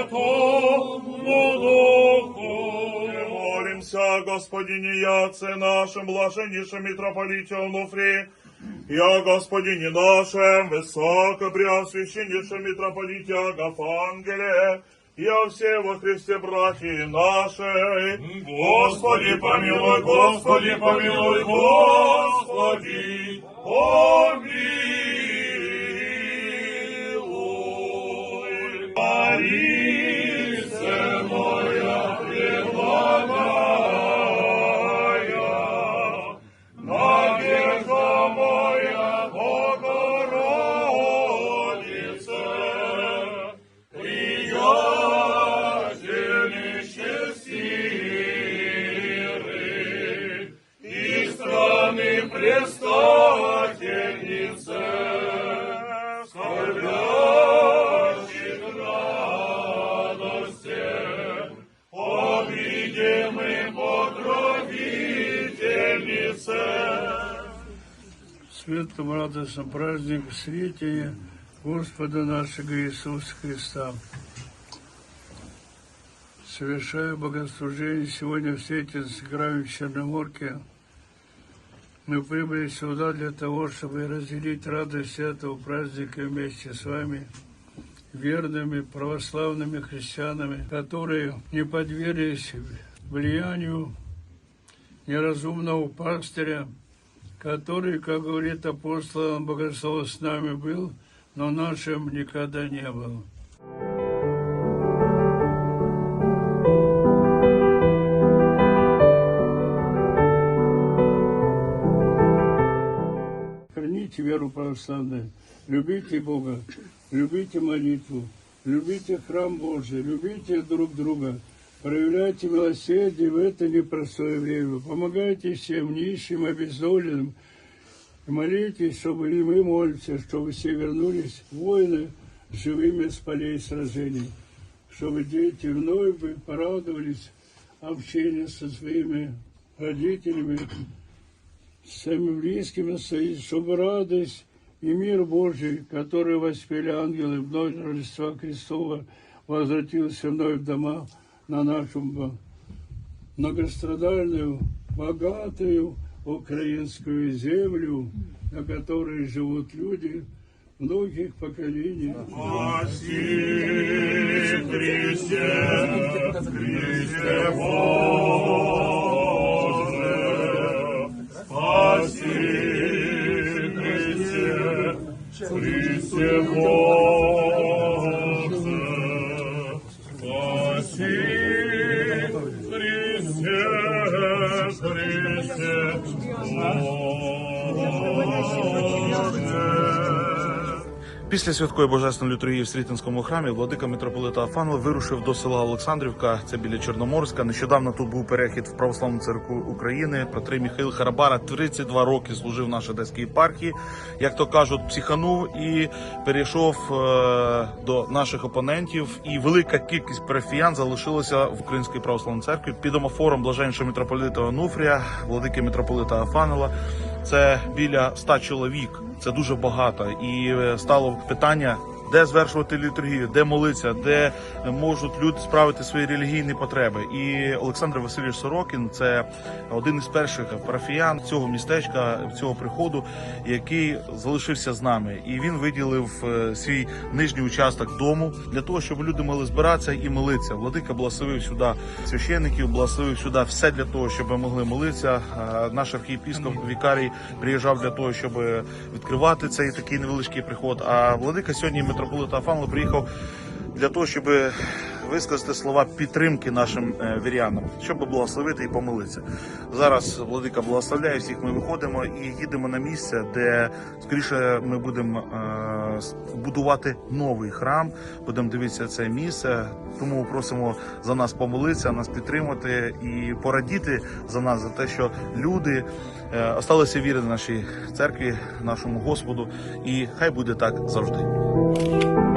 Святому Духу. Молимся, Господине Яце нашим, блаженнейшем митрополите Онуфрии, и о Господине нашем, высокопреосвященнейшем митрополите Агафангеле, и о всем во Христе братья нашей. Господи, помилуй, Господи, помилуй, Господи, помилуй. Светлом радостном празднике Сретения Господа нашего Иисуса Христа. Совершая богослужение сегодня в Сретенской храме в Черноморке, мы прибыли сюда для того, чтобы разделить радость этого праздника вместе с вами, верными православными христианами, которые не подверглись влиянию неразумного пастыря, который, как говорит апостол Богослов, с нами был, но нашим никогда не был. Храните веру православную, любите Бога, любите молитву, любите храм Божий, любите друг друга, проявляйте милосердие в это непростое время, помогайте всем нищим, обездоленным, молитесь, чтобы и мы молимся, чтобы все вернулись воины живыми с полей сражений, чтобы дети вновь порадовались общению со своими родителями, с самими близкими чтобы радость и мир Божий, который воспели ангелы в ночь Рождества Христова, возвратился вновь в дома на нашу б- многострадальную, богатую украинскую землю, на которой живут люди многих поколений. Спаси, Христе, Христе Боже, Після святкої божественної літургії в Срітинському храмі владика митрополита Афанова вирушив до села Олександрівка, це біля Чорноморська. Нещодавно тут був перехід в Православну церкву України. Протрий Михайло Харабара 32 роки служив в нашій одеській єпархії. Як то кажуть, психанув і перейшов е, до наших опонентів. І велика кількість парафіян залишилася в Українській православній церкві під омофором блаженнішого митрополита Онуфрія, владики митрополита Афанова. Це біля 100 чоловік. Це дуже багато. І е, стало питання, де звершувати літургію, де молитися, де можуть люди справити свої релігійні потреби. І Олександр Васильович Сорокін це один із перших парафіян цього містечка, цього приходу, який залишився з нами. І він виділив е, свій нижній участок дому для того, щоб люди могли збиратися і молитися. Владика благословив сюди священників, благословив сюди все для того, щоб ми могли молитися. Е, Наш архієпіскоп Вікарій приїжджав для того, щоб відкривати цей такий невеличкий приход. А владика сьогодні митрополит Афанло приїхав для того, щоб висказати слова підтримки нашим е, вірянам, щоб благословити і помилитися. Зараз владика благословляє всіх. Ми виходимо і їдемо на місце, де скоріше ми будемо е, будувати новий храм. Будемо дивитися це місце. Тому просимо за нас помолитися, нас підтримати і порадіти за нас за те, що люди е, осталися вірити нашій церкві, нашому Господу, і хай буде так завжди.